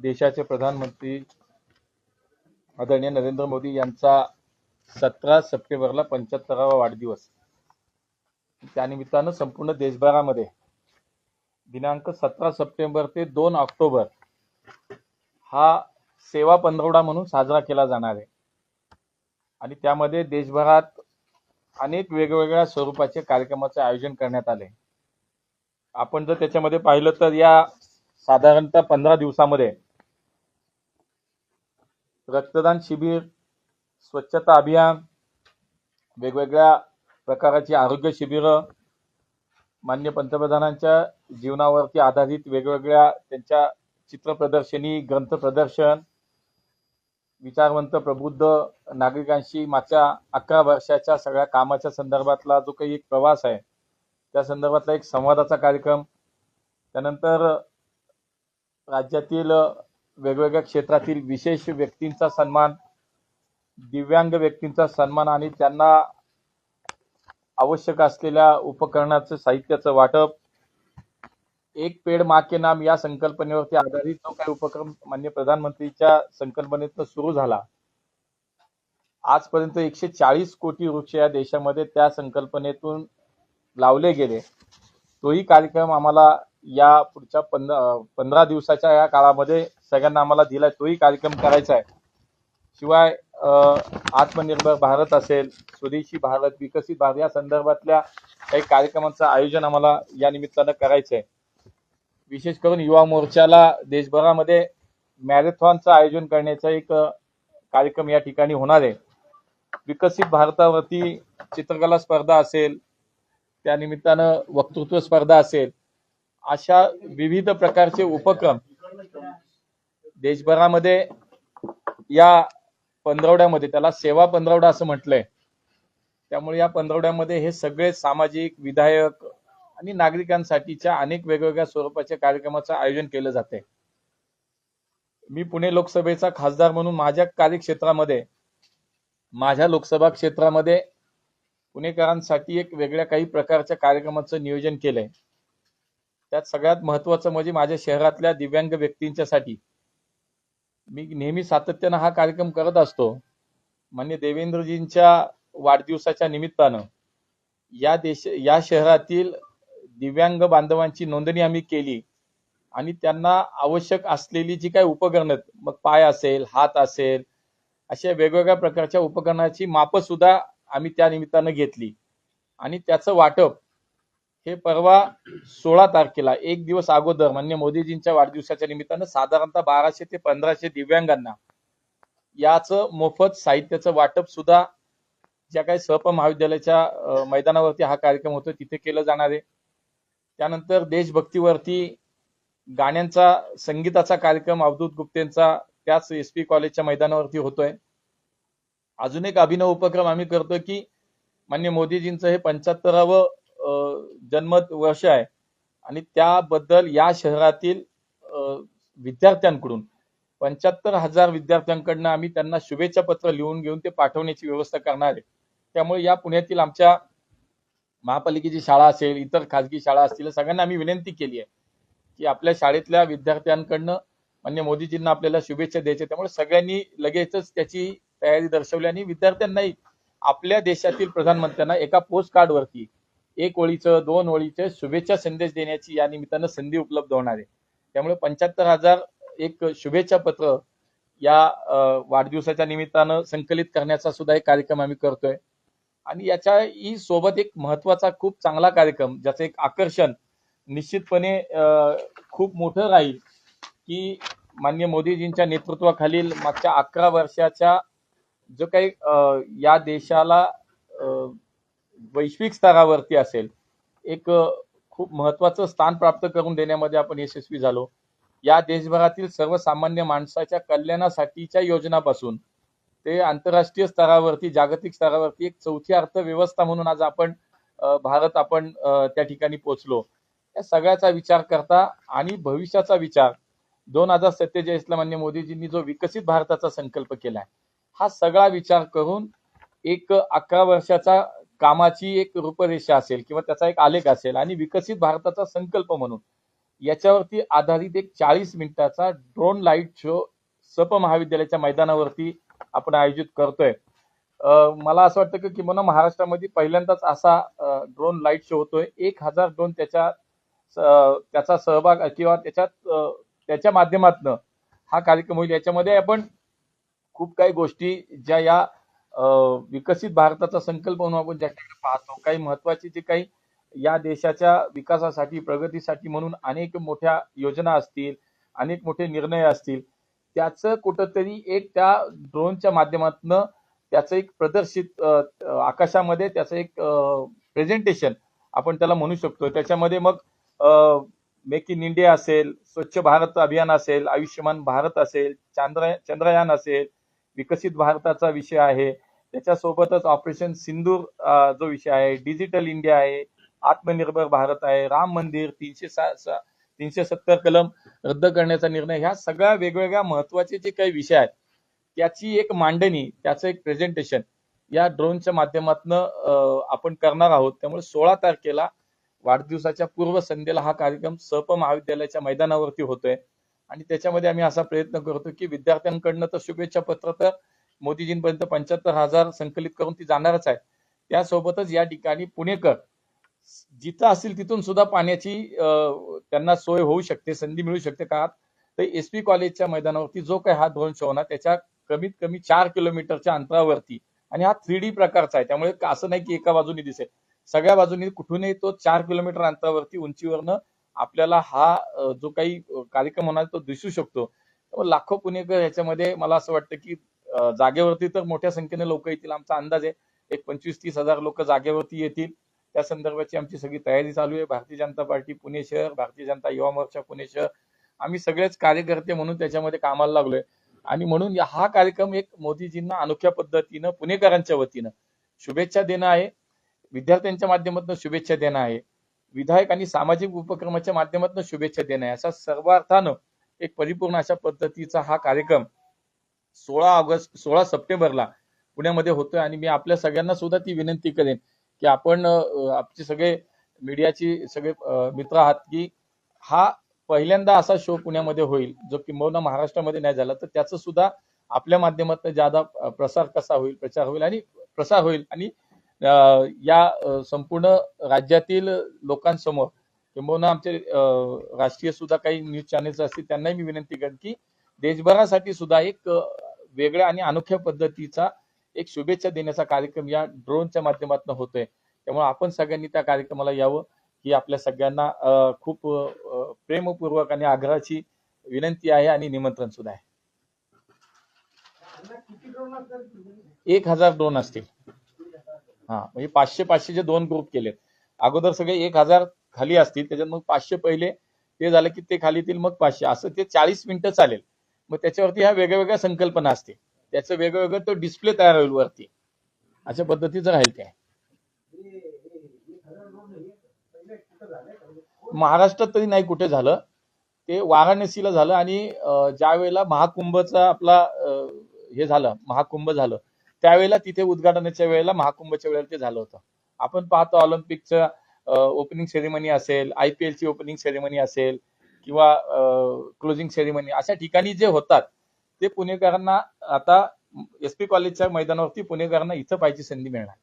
देशाचे प्रधानमंत्री आदरणीय नरेंद्र मोदी यांचा सतरा सप्टेंबरला पंच्याहत्तरावा वाढदिवस. त्यानिमित्तानं संपूर्ण देशभरामध्ये दिनांक सतरा सप्टेंबर ते दोन ऑक्टोबर हा सेवा पंधरवडा म्हणून साजरा केला जाणार आहे. आणि त्यामध्ये देशभरात अनेक वेगवेगळ्या स्वरूपाचे कार्यक्रमाचे आयोजन करण्यात आले. आपण जर त्याच्यामध्ये पाहिलं तर या साधारणतः पंधरा दिवसामध्ये रक्तदान शिबिर स्वच्छता अभियान वेगवेगळ्या प्रकाराची आरोग्य शिबिरं मान्य पंतप्रधानांच्या जीवनावरती आधारित वेगवेगळ्या त्यांच्या चित्र प्रदर्शनी ग्रंथ प्रदर्शन विचारवंत प्रबुद्ध नागरिकांशी मागच्या अकरा वर्षाच्या सगळ्या कामाच्या संदर्भातला जो काही एक प्रवास आहे त्या संदर्भातला एक संवादाचा कार्यक्रम. त्यानंतर राज्यातील वेगवेगळ्या क्षेत्रातील विशेष व्यक्तींचा सन्मान दिव्यांग व्यक्तींचा सन्मान आणि त्यांना आवश्यक असलेल्या उपकरणाचं साहित्याचं वाटप. एक पेड मा के नाम या संकल्पनेवरती आधारित जो काही उपक्रम मान्य प्रधानमंत्रीच्या संकल्पनेतून सुरू झाला आजपर्यंत एकशे चाळीस कोटी वृक्ष या देशामध्ये त्या संकल्पनेतून लावले गेले. तोही कार्यक्रम आम्हाला या पुढच्या पंधरा पंधरा दिवसाच्या या काळामध्ये सगळ्यांना आम्हाला दिलाय तोही कार्यक्रम करायचा आहे. शिवाय अं, आत्मनिर्भर भारत असेल स्वदेशी भारत विकसित भारत या संदर्भातल्या काही कार्यक्रमांचं आयोजन आम्हाला या निमित्तानं करायचं आहे. विशेष करून युवा मोर्चाला देशभरामध्ये मॅरेथॉनचं आयोजन करण्याचा एक कार्यक्रम या ठिकाणी होणार आहे. विकसित भारतावरती चित्रकला स्पर्धा असेल त्या निमित्तानं वक्तृत्व स्पर्धा असेल अशा विविध प्रकारचे उपक्रम देशभरामध्ये या पंधरवड्यामध्ये त्याला सेवा पंधरवडा असं म्हटलंय. त्यामुळे या पंधरवड्यामध्ये हे सगळे सामाजिक विधायक आणि नागरिकांसाठीच्या अनेक वेगवेगळ्या स्वरूपाच्या कार्यक्रमाचं आयोजन केलं जाते. मी पुणे लोकसभेचा खासदार म्हणून माझ्या कार्यक्षेत्रामध्ये माझ्या लोकसभा क्षेत्रामध्ये पुणेकरांसाठी एक वेगळ्या काही प्रकारच्या कार्यक्रमाचं नियोजन केलंय. त्यात सगळ्यात महत्वाचं म्हणजे माझ्या शहरातल्या दिव्यांग व्यक्तींच्यासाठी. मी नेहमी सातत्यानं हा कार्यक्रम करत असतो. मान्य देवेंद्रजींच्या वाढदिवसाच्या निमित्तानं. या देश या शहरातील दिव्यांग बांधवांची नोंदणी आम्ही केली. आणि त्यांना आवश्यक असलेली जी काही उपकरणं आहेत, मग पाय असेल हात असेल अशा वेगवेगळ्या प्रकारच्या उपकरणाची मापं सुद्धा आम्ही त्या निमित्तानं घेतली. आणि त्याचं वाटप हे परवा सोळा तारखेला एक दिवस अगोदर मान्य मोदीजींच्या वाढदिवसाच्या निमित्तानं साधारणतः बाराशे ते पंधराशे दिव्यांगांना याचं मोफत साहित्याचं वाटप सुद्धा ज्या काही सहप महाविद्यालयाच्या मैदानावरती हा कार्यक्रम होतो तिथे केलं जाणार आहे. त्यानंतर देशभक्तीवरती गाण्यांचा संगीताचा कार्यक्रम अवधूत गुप्तेंचा त्याच एस पी कॉलेजच्या मैदानावरती होतोय. अजून एक अभिनव उपक्रम आम्ही करतोय की मान्य मोदीजींचं हे पंच्याहत्तरावं जन्मत वर्ष आहे. आणि त्याबद्दल या शहरातील विद्यार्थ्यांकडून पंच्याहत्तर हजार विद्यार्थ्यांकडनं आम्ही त्यांना शुभेच्छा पत्र लिहून घेऊन ते पाठवण्याची व्यवस्था करणार आहे. त्यामुळे या पुण्यातील आमच्या महापालिकेची शाळा असेल इतर खाजगी शाळा असतील सगळ्यांना आम्ही विनंती केली आहे की आपल्या शाळेतल्या विद्यार्थ्यांकडनं मान्य मोदीजींना आपल्याला शुभेच्छा द्यायच्या त्यामुळे सगळ्यांनी लगेचच त्याची तयारी दर्शवली आणि विद्यार्थ्यांनाही आपल्या देशातील प्रधानमंत्र्यांना एका पोस्ट कार्डवरती एक ओळीचं दोन ओळीचं शुभेच्छा संदेश देण्याची या निमित्तानं संधी उपलब्ध होणार आहे. त्यामुळे पंच्याहत्तर हजार एक शुभेच्छा पत्र या वाढदिवसाच्या निमित्तानं संकलित करण्याचा सुद्धा एक कार्यक्रम आम्ही करतोय. आणि याच्या ही सोबत एक महत्त्वाचा खूप चांगला कार्यक्रम ज्याचं एक आकर्षण निश्चितपणे खूप मोठं राहील की मान्य मोदीजींच्या नेतृत्वाखालील मागच्या अकरा वर्षाच्या जो काही या देशाला वैश्विक स्तरावरती असेल एक खूप महत्वाचं स्थान प्राप्त करून देण्यामध्ये आपण यशस्वी झालो. या देशभरातील सर्वसामान्य माणसाच्या कल्याणासाठीच्या योजनापासून ते आंतरराष्ट्रीय स्तरावरती जागतिक स्तरावरती एक चौथी अर्थव्यवस्था म्हणून आज आपण भारत आपण त्या ठिकाणी पोहोचलो. या सगळ्याचा विचार करता आणि भविष्याचा विचार दोन हजार सत्तेचाळीसला मान्य मोदीजींनी जो विकसित भारताचा संकल्प केलाय हा सगळा विचार करून एक अकरा वर्षाचा कामाची एक रूपरेषा असेल किंवा त्याचा एक आलेख असेल आणि विकसित भारताचा संकल्प म्हणून याच्यावरती आधारित एक चाळीस मिनिटाचा ड्रोन लाइट शो सप महाविद्यालयाच्या मैदानावरती आपण आयोजित करतोय. मला असं वाटतं की किमान महाराष्ट्रामध्ये पहिल्यांदाच असा ड्रोन लाइट शो होतोय. एक हजार ड्रोन त्याच्या त्याचा सहभाग किंवा त्याच्यात त्याच्या माध्यमातनं हा कार्यक्रम होईल. याच्यामध्ये आपण खूप काही गोष्टी ज्या या विकसित भारताचा संकल्प म्हणून आपण ज्या पाहतो काही महत्वाची जे काही या देशाच्या विकासासाठी प्रगतीसाठी म्हणून अनेक मोठ्या योजना असतील अनेक मोठे निर्णय असतील त्याचं कुठंतरी एक त्या ड्रोनच्या माध्यमातून त्याचं एक प्रदर्शित आकाशामध्ये त्याचं एक प्रेझेंटेशन आपण त्याला म्हणू शकतो. त्याच्यामध्ये मग मेक इन इंडिया असेल स्वच्छ भारत अभियान असेल आयुष्यमान भारत असेल चांद्र चंद्रयान असेल विकसित भारताचा विषय आहे. त्याच्यासोबतच ऑपरेशन सिंदूर जो विषय आहे डिजिटल इंडिया आहे आत्मनिर्भर भारत आहे राम मंदिर तीनशे सा- तीनशे सत्तर कलम रद्द करण्याचा निर्णय ह्या सगळ्या वेगवेगळ्या महत्त्वाचे जे काही विषय आहेत त्याची एक मांडणी त्याचं एक प्रेझेंटेशन या ड्रोनच्या माध्यमातून आपण करणार आहोत. त्यामुळे सोळा तारखेला वाढदिवसाच्या पूर्व संध्येला हा कार्यक्रम सप महाविद्यालयाच्या मैदानावरती होतोय. आणि त्याच्यामध्ये आम्ही असा प्रयत्न करतो की विद्यार्थ्यांकडनं तर शुभेच्छा पत्र तर मोदीजींपर्यंत पंच्याहत्तर हजार संकलित करून ती जाणारच आहे. त्यासोबतच या ठिकाणी पुणेकर जिथं असतील तिथून सुद्धा पाण्याची अं, त्यांना सोय होऊ शकते संधी मिळू शकते का? तर एस पी कॉलेजच्या मैदानावरती जो काही हा धोरण शो होणार त्याच्या कमीत कमी चार किलोमीटरच्या अंतरावरती आणि हा थ्री डी प्रकारचा आहे. त्यामुळे असं नाही की एका बाजूने दिसेल. सगळ्या बाजूनी कुठूनही तो चार किलोमीटर अंतरावरती उंचीवरनं आपल्याला हा जो काही कार्यक्रम होणार तो दिसू शकतो. लाखो पुणेकर याच्यामध्ये मला असं वाटतं की जागेवरती तर मोठ्या संख्येने लोक येतील. आमचा अंदाज आहे एक पंचवीस तीस हजार लोक जागेवरती येतील. त्या संदर्भाची आमची सगळी तयारी चालू आहे. भारतीय जनता पार्टी पुणे शहर भारतीय जनता युवा मोर्चा पुणे शहर. आम्ही सगळेच कार्यकर्ते म्हणून त्याच्यामध्ये कामाला लागलोय. आणि म्हणून हा कार्यक्रम एक मोदीजींना अनोख्या पद्धतीनं पुणेकरांच्या वतीनं शुभेच्छा देणं आहे. विद्यार्थ्यांच्या माध्यमातून शुभेच्छा देणं आहे. विधायक आणि सामाजिक उपक्रमाच्या माध्यमातून शुभेच्छा देणं असा सर्वार्थानं एक परिपूर्ण अशा पद्धतीचा हा कार्यक्रम सोळा ऑगस्ट सोळा सप्टेंबरला पुण्यामध्ये होतोय. आणि मी आपल्या सगळ्यांना सुद्धा ती विनंती करेन की आपण आपचे सगळे मीडियाची सगळे मित्र आहात की हा पहिल्यांदा असा शो पुण्यामध्ये होईल जो किंबहुना महाराष्ट्रामध्ये नाही झाला तर त्याचं सुद्धा आपल्या माध्यमातून ज्यादा प्रसार कसा होईल प्रचार होईल आणि प्रसार होईल आणि या संपूर्ण राज्यातील लोकांसमोर किंबहुना आमचे राष्ट्रीय सुद्धा काही न्यूज चॅनेल्स असतील त्यांनाही मी विनंती करेन की देशभरासाठी सुद्धा एक वेगळ्या आणि अनोख्या पद्धतीचा एक शुभेच्छा देण्याचा कार्यक्रम या ड्रोनच्या माध्यमातून होतोय. त्यामुळे आपण सगळ्यांनी त्या कार्यक्रमाला यावं ही आपल्या सगळ्यांना खूप प्रेमपूर्वक आणि आग्रहाची विनंती आहे आणि निमंत्रण सुद्धा आहे. एक हजार ड्रोन असतील. हा म्हणजे पाचशे पाचशेचे दोन ग्रुप केलेत. अगोदर सगळे एक हजार खाली असतील त्याच्यात मग पाचशे पहिले ते झालं की ते खाली येतील मग पाचशे. असं ते चाळीस मिनिटं चालेल. मग त्याच्यावरती ह्या वेगळ्या वेगळ्या संकल्पना असतील. त्याचं वेगवेगळं तो डिस्प्ले तयार होईल वरती. अशा पद्धतीचं राहील ते. महाराष्ट्रात तरी नाही कुठे झालं. ते वाराणसीला झालं आणि ज्या वेळेला महाकुंभचा आपला हे झालं महाकुंभ झालं. त्यावेळेला तिथे उद्घाटनाच्या वेळेला महाकुंभच्या वेळेला ते झालं होतं. आपण पाहतो ऑलिम्पिकचं ओपनिंग सेरेमनी असेल आय पी एलची ओपनिंग सेरेमनी असेल किंवा क्लोजिंग सेरेमनी अशा ठिकाणी जे होतात ते पुणेकरांना आता एस पी कॉलेजच्या मैदानावरती पुणेकरांना इथं पाहायची संधी मिळणार.